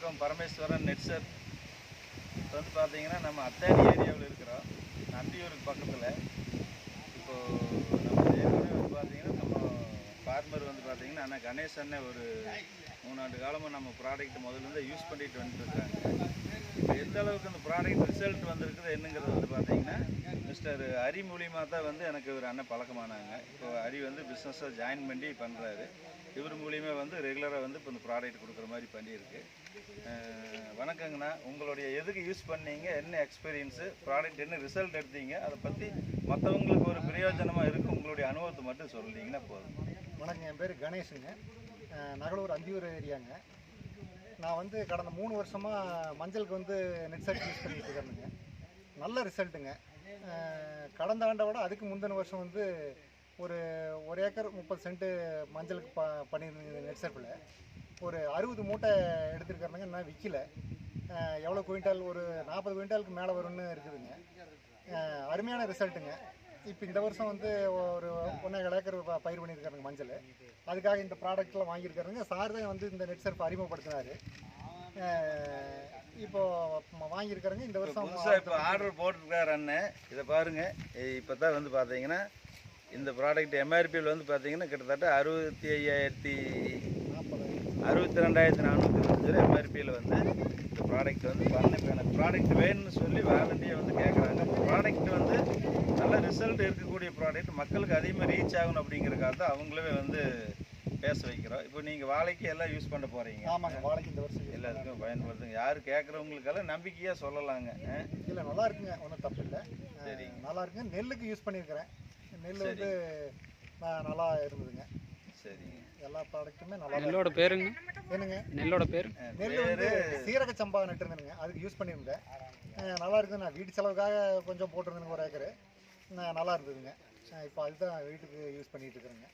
வணக்கம். பரமேஸ்வரன் நெட்சர் இப்போ வந்து பார்த்தீங்கன்னா நம்ம அத்தாடி ஏரியாவில் இருக்கிறோம். நந்தியூருக்கு பக்கத்தில். இப்போது நம்ம ஏற்கனவே வந்து பார்த்தீங்கன்னா நம்ம ஃபார்மர் வந்து பார்த்தீங்கன்னா அண்ணா கணேசன்னு ஒரு மூணாண்டு காலமாக நம்ம ப்ராடக்ட் முதல்ல யூஸ் பண்ணிட்டு வந்துட்டுருக்காங்க இப்போ எந்த அளவுக்கு அந்த ப்ராடக்ட் ரிசல்ட் வந்திருக்குது என்னங்கிறது வந்து பார்த்தீங்கன்னா மிஸ்டர் ஹரி மூலியமாக தான் வந்து எனக்கு ஒரு அண்ணன் பழக்கமானாங்க. இப்போ பிஸ்னஸை ஜாயின் பண்ணி பண்ணுறாரு இவர் மூலியமாக வந்து ரெகுலராக வந்து இப்போ இந்த ப்ராடக்ட் கொடுக்குற மாதிரி பண்ணியிருக்கு. வணக்கங்கண்ணா. உங்களுடைய எதுக்கு யூஸ் பண்ணீங்க? என்ன எக்ஸ்பீரியன்ஸு ப்ராடக்ட் என்ன ரிசல்ட் எடுத்தீங்க? அதை பற்றி மற்றவங்களுக்கு ஒரு பிரயோஜனமாக இருக்குது உங்களுடைய அனுபவத்தை மட்டும் சொல்லிட்டீங்கன்னா போதும். வணக்கம். என் பேர் கணேஷுங்க நகலூர் அந்தியூர் ஏரியாங்க. நான் வந்து கடந்த மூணு வருஷமாக மஞ்சளுக்கு வந்து நெட் செட் யூஸ் பண்ணிட்டு இருக்கிறேங்க நல்ல ரிசல்ட்டுங்க கடந்த ஆண்டை விட அதுக்கு முந்தின வருஷம் வந்து ஒரு ஒரு ஏக்கர் முப்பது சென்ட்டு மஞ்சளுக்கு ப பண்ணியிருந்தது நெட் செர்ப்பில் ஒரு அறுபது மூட்டை எடுத்துருக்காருங்க இன்னும் விற்கல எவ்வளோ குவிண்டால் ஒரு நாற்பது குவிண்டாலுக்கு மேலே வரும்னு இருக்குதுங்க. அருமையான ரிசல்ட்டுங்க. இப்போ இந்த வருஷம் வந்து ஒரு ஒன்றே ஏக்கர் ப- பயிர் பண்ணியிருக்காருங்க மஞ்சள். அதுக்காக இந்த ப்ராடக்ட்லாம் வாங்கியிருக்காருங்க. சார் தான் வந்து இந்த நெட் சர்ஃப் அறிமுகப்படுத்தினார். இப்போ வாங்கியிருக்காருங்க. இந்த வருஷம் இப்போ ஆர்டர் போட்டிருக்காரு அண்ணன் இதை பாருங்க. இப்போ தான் வந்து பார்த்தீங்கன்னா இந்த ப்ராடக்ட் எம்ஆர்பியில் வந்து பார்த்தீங்கன்னா கிட்டத்தட்ட அறுபத்தி ஐயாயிரத்தி நாற்பது அறுபத்தி ரெண்டாயிரத்தி நானூற்றி இருபத்தஞ்சு ரூபா எம்ஆர்பியில் வந்து இந்த ப்ராடக்ட் வந்து பண்ண இப்போ எனக்கு ப்ராடக்ட் வேணும்னு சொல்லி வாலண்டியாக வந்து கேட்குறாங்க ப்ராடக்ட் வந்து நல்ல ரிசல்ட் இருக்கக்கூடிய ப்ராடக்ட் மக்களுக்கு அதிகமாக ரீச் ஆகணும் அப்படிங்கிறக்காக தான் அவங்களே வந்து பேச வைக்கிறோம். இப்போ நீங்கள் வாழைக்கு எல்லாம் யூஸ் பண்ண போகிறீங்க ஆமாங்க வாழைக்கு இந்த வருஷம் எல்லாத்துக்கும் பயன்படுத்துங்க. யார் கேட்குறவங்களுக்கெல்லாம் நம்பிக்கையாக சொல்லலாங்க? இல்லை நல்லா இருக்குங்க. ஒன்றும் தப்பு இல்லை. சரிங்க. நல்லா இருக்குங்க. நெல்லுக்கு யூஸ் பண்ணியிருக்கிறேன் நெல் வந்து நல்லா இருந்ததுங்க. சரிங்க. எல்லா ப்ராடக்ட்டுமே நல்லா நெல்லோட பேருங்க? என்னங்க? நெல்லோட பேர்? நெல் வந்து சீரக சம்பா நட்டுருந்தேனுங்க அதுக்கு யூஸ் பண்ணியிருந்தேன். நல்லா இருக்குது நான் வீட்டு செலவுக்காக கொஞ்சம் போட்டிருந்தேனுங்க ஒரு ஏக்கரு. நல்லா இருந்ததுங்க. இப்போ அதுதான் வீட்டுக்கு யூஸ் பண்ணிட்டு இருக்கிறேங்க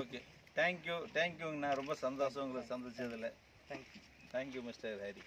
ஓகே தேங்க்யூ தேங்க்யூங்கண்ணா ரொம்ப சந்தோஷம் உங்களை சந்திச்சதில். Thank you thank you mister Hari